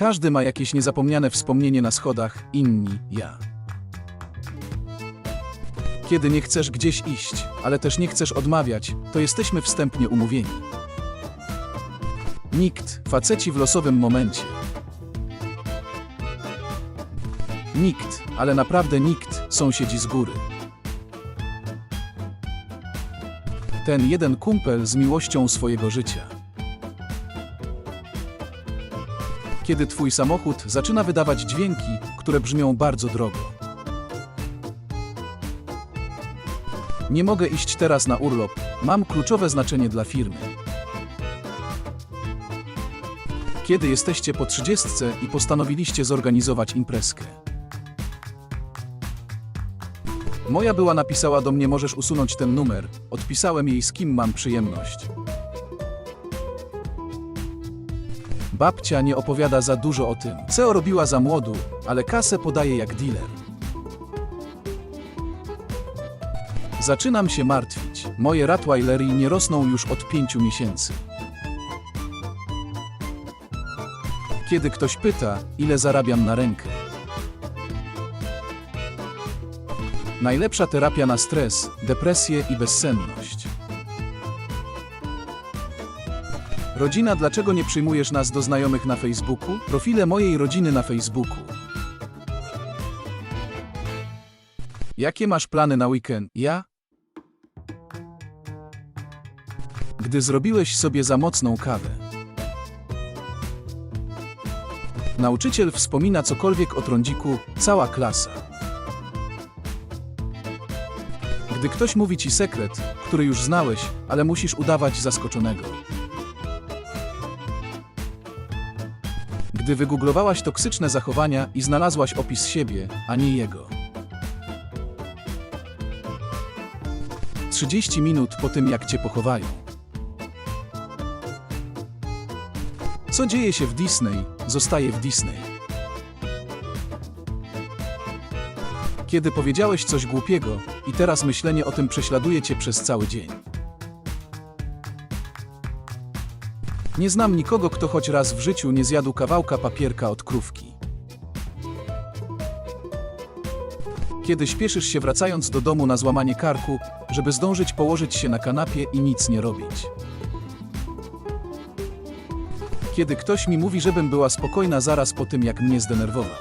Każdy ma jakieś niezapomniane wspomnienie na schodach, inni, ja. Kiedy nie chcesz gdzieś iść, ale też nie chcesz odmawiać, to jesteśmy wstępnie umówieni. Nikt, faceci w losowym momencie. Nikt, ale naprawdę nikt, sąsiedzi z góry. Ten jeden kumpel z miłością swojego życia. Kiedy twój samochód zaczyna wydawać dźwięki, które brzmią bardzo drogo. Nie mogę iść teraz na urlop, mam kluczowe znaczenie dla firmy. Kiedy jesteście po trzydziestce i postanowiliście zorganizować imprezkę. Moja była napisała do mnie możesz usunąć ten numer. Odpisałem jej z kim mam przyjemność. Babcia nie opowiada za dużo o tym, co robiła za młodu, ale kasę podaje jak dealer. Zaczynam się martwić. Moje Rottweilery nie rosną już od pięciu miesięcy. Kiedy ktoś pyta, ile zarabiam na rękę. Najlepsza terapia na stres, depresję i bezsenność. Rodzina, dlaczego nie przyjmujesz nas do znajomych na Facebooku? Profile mojej rodziny na Facebooku. Jakie masz plany na weekend? Ja? Gdy zrobiłeś sobie za mocną kawę. Nauczyciel wspomina cokolwiek o trądziku, cała klasa. Gdy ktoś mówi ci sekret, który już znałeś, ale musisz udawać zaskoczonego. Gdy wygooglowałaś toksyczne zachowania i znalazłaś opis siebie, a nie jego. 30 minut po tym, jak cię pochowają. Co dzieje się w Disney, zostaje w Disney. Kiedy powiedziałeś coś głupiego i teraz myślenie o tym prześladuje cię przez cały dzień. Nie znam nikogo, kto choć raz w życiu nie zjadł kawałka papierka od krówki. Kiedy śpieszysz się wracając do domu na złamanie karku, żeby zdążyć położyć się na kanapie i nic nie robić. Kiedy ktoś mi mówi, żebym była spokojna zaraz po tym, jak mnie zdenerwował.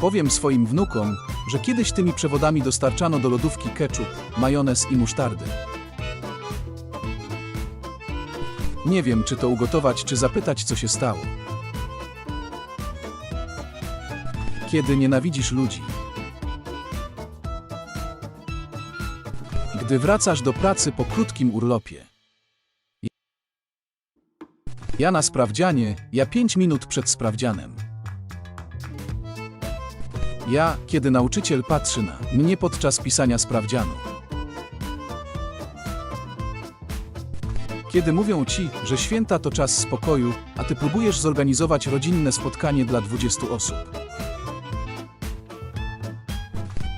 Powiem swoim wnukom, że kiedyś tymi przewodami dostarczano do lodówki ketchup, majonez i musztardę. Nie wiem, czy to ugotować, czy zapytać, co się stało. Kiedy nienawidzisz ludzi. Gdy wracasz do pracy po krótkim urlopie. Ja na sprawdzianie, ja 5 minut przed sprawdzianem. Ja, kiedy nauczyciel patrzy na mnie podczas pisania sprawdzianu. Kiedy mówią ci, że święta to czas spokoju, a ty próbujesz zorganizować rodzinne spotkanie dla 20 osób.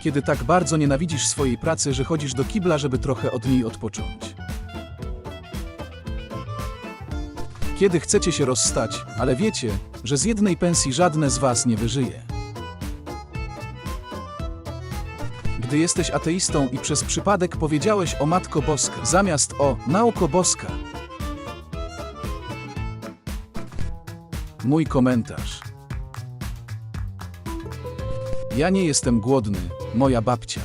Kiedy tak bardzo nienawidzisz swojej pracy, że chodzisz do kibla, żeby trochę od niej odpocząć. Kiedy chcecie się rozstać, ale wiecie, że z jednej pensji żadne z was nie wyżyje. Gdy jesteś ateistą i przez przypadek powiedziałeś o Matko Boska zamiast o Nauko Boska. Mój komentarz. Ja nie jestem głodny, moja babcia.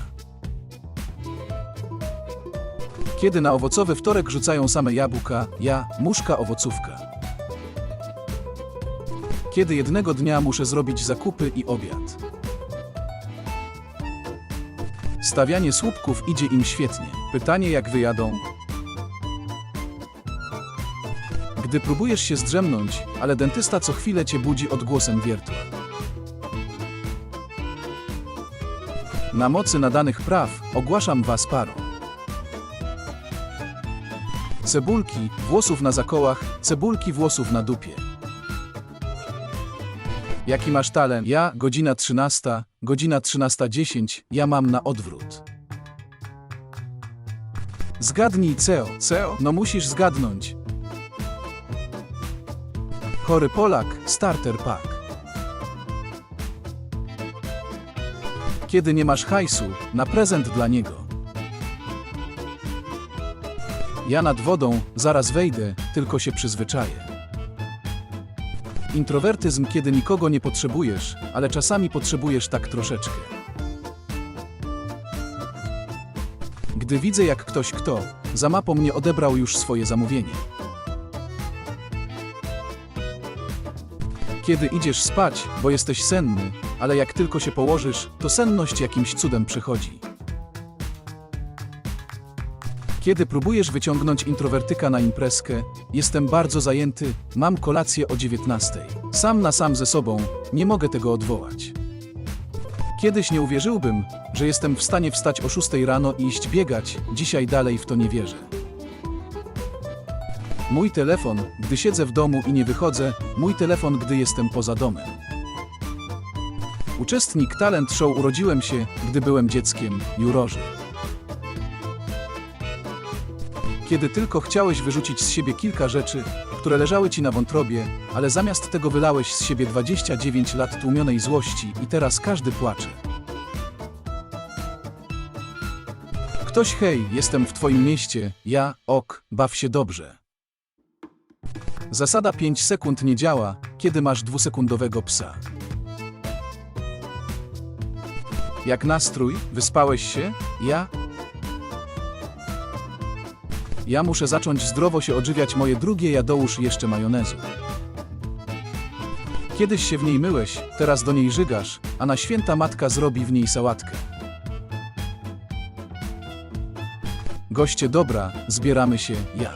Kiedy na owocowy wtorek rzucają same jabłka, ja, muszka owocówka. Kiedy jednego dnia muszę zrobić zakupy i obiad. Stawianie słupków idzie im świetnie. Pytanie jak wyjadą? Gdy próbujesz się zdrzemnąć, ale dentysta co chwilę cię budzi odgłosem wiertła. Na mocy nadanych praw ogłaszam was parą. Cebulki, włosów na zakołach, cebulki włosów na dupie. Jaki masz talent? Ja, godzina 13, godzina 13.10, ja mam na odwrót. Zgadnij CEO. CEO? No musisz zgadnąć. Chory Polak, starter pack. Kiedy nie masz hajsu, na prezent dla niego. Ja nad wodą, zaraz wejdę, tylko się przyzwyczaję. Introwertyzm, kiedy nikogo nie potrzebujesz, ale czasami potrzebujesz tak troszeczkę. Gdy widzę, jak ktoś kto za mapą mnie odebrał już swoje zamówienie. Kiedy idziesz spać, bo jesteś senny, ale jak tylko się położysz, to senność jakimś cudem przychodzi. Kiedy próbujesz wyciągnąć introwertyka na imprezkę, jestem bardzo zajęty, mam kolację o 19. Sam na sam ze sobą, nie mogę tego odwołać. Kiedyś nie uwierzyłbym, że jestem w stanie wstać o 6 rano i iść biegać, dzisiaj dalej w to nie wierzę. Mój telefon, gdy siedzę w domu i nie wychodzę, mój telefon, gdy jestem poza domem. Uczestnik talent show urodziłem się, gdy byłem dzieckiem, jurorzy. Kiedy tylko chciałeś wyrzucić z siebie kilka rzeczy, które leżały ci na wątrobie, ale zamiast tego wylałeś z siebie 29 lat tłumionej złości i teraz każdy płacze. Ktoś hej, jestem w twoim mieście, ja, ok, baw się dobrze. Zasada 5 sekund nie działa, kiedy masz dwusekundowego psa. Jak nastrój, wyspałeś się? Ja? Ja muszę zacząć zdrowo się odżywiać moje drugie ja dołóż jeszcze majonezu. Kiedyś się w niej myłeś, teraz do niej żygasz, a na święta matka zrobi w niej sałatkę. Goście dobra, zbieramy się, ja.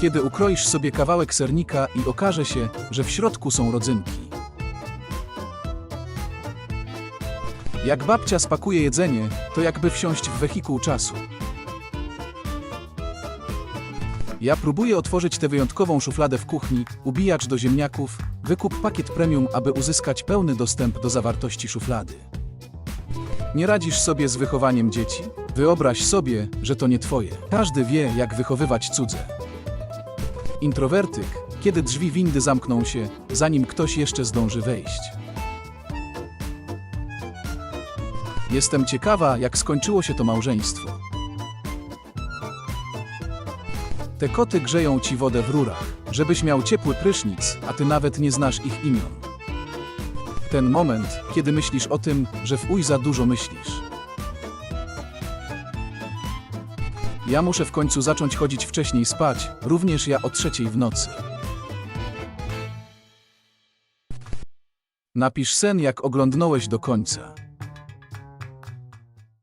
Kiedy ukroisz sobie kawałek sernika i okaże się, że w środku są rodzynki. Jak babcia spakuje jedzenie, to jakby wsiąść w wehikuł czasu. Ja próbuję otworzyć tę wyjątkową szufladę w kuchni, ubijacz do ziemniaków, wykup pakiet premium, aby uzyskać pełny dostęp do zawartości szuflady. Nie radzisz sobie z wychowaniem dzieci? Wyobraź sobie, że to nie twoje. Każdy wie, jak wychowywać cudze. Introwertyk, kiedy drzwi windy zamkną się, zanim ktoś jeszcze zdąży wejść. Jestem ciekawa, jak skończyło się to małżeństwo. Te koty grzeją ci wodę w rurach, żebyś miał ciepły prysznic, a ty nawet nie znasz ich imion. Ten moment, kiedy myślisz o tym, że w uj za dużo myślisz. Ja muszę w końcu zacząć chodzić wcześniej spać, również ja o trzeciej w nocy. Napisz sen, jak oglądnąłeś do końca.